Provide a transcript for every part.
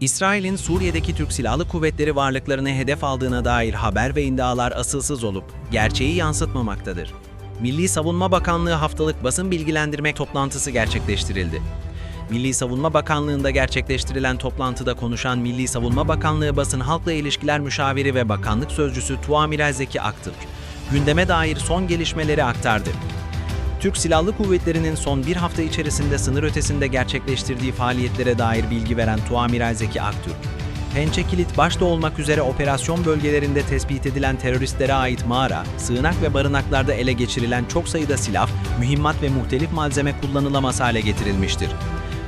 İsrail'in Suriye'deki Türk Silahlı Kuvvetleri varlıklarını hedef aldığına dair haber ve iddialar asılsız olup gerçeği yansıtmamaktadır. Milli Savunma Bakanlığı haftalık basın bilgilendirme toplantısı gerçekleştirildi. Milli Savunma Bakanlığı'nda gerçekleştirilen toplantıda konuşan Milli Savunma Bakanlığı Basın Halkla İlişkiler Müşaviri ve Bakanlık Sözcüsü Tuamiral Zeki Aktürk, gündeme dair son gelişmeleri aktardı. Türk Silahlı Kuvvetleri'nin son bir hafta içerisinde sınır ötesinde gerçekleştirdiği faaliyetlere dair bilgi veren Tuamiral Zeki Aktürk, Pençe Kilit başta olmak üzere operasyon bölgelerinde tespit edilen teröristlere ait mağara, sığınak ve barınaklarda ele geçirilen çok sayıda silah, mühimmat ve muhtelif malzeme kullanılamaz hale getirilmiştir.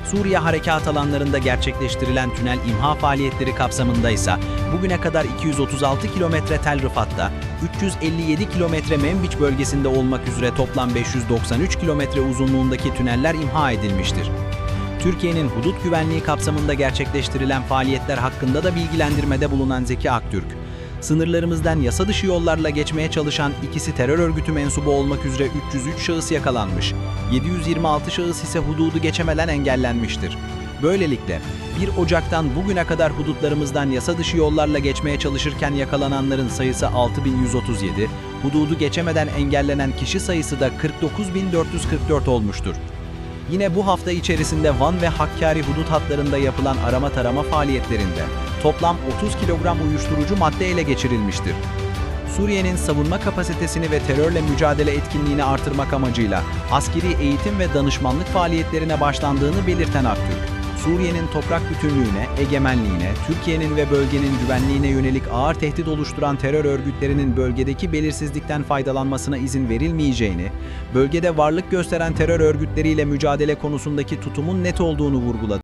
Suriye harekat alanlarında gerçekleştirilen tünel imha faaliyetleri kapsamında ise bugüne kadar 236 kilometre Tel Rifat'ta, 357 kilometre Menbiç bölgesinde olmak üzere toplam 593 kilometre uzunluğundaki tüneller imha edilmiştir. Türkiye'nin hudut güvenliği kapsamında gerçekleştirilen faaliyetler hakkında da bilgilendirmede bulunan Zeki Aktürk, sınırlarımızdan yasa dışı yollarla geçmeye çalışan ikisi terör örgütü mensubu olmak üzere 303 şahıs yakalanmış, 726 şahıs ise hududu geçemeden engellenmiştir. Böylelikle 1 Ocak'tan bugüne kadar hudutlarımızdan yasa dışı yollarla geçmeye çalışırken yakalananların sayısı 6137, hududu geçemeden engellenen kişi sayısı da 49444 olmuştur. Yine bu hafta içerisinde Van ve Hakkari hudut hatlarında yapılan arama tarama faaliyetlerinde toplam 30 kilogram uyuşturucu madde ele geçirilmiştir. Suriye'nin savunma kapasitesini ve terörle mücadele etkinliğini artırmak amacıyla askeri eğitim ve danışmanlık faaliyetlerine başlandığını belirten Aktürk, Suriye'nin toprak bütünlüğüne, egemenliğine, Türkiye'nin ve bölgenin güvenliğine yönelik ağır tehdit oluşturan terör örgütlerinin bölgedeki belirsizlikten faydalanmasına izin verilmeyeceğini, bölgede varlık gösteren terör örgütleriyle mücadele konusundaki tutumun net olduğunu vurguladı.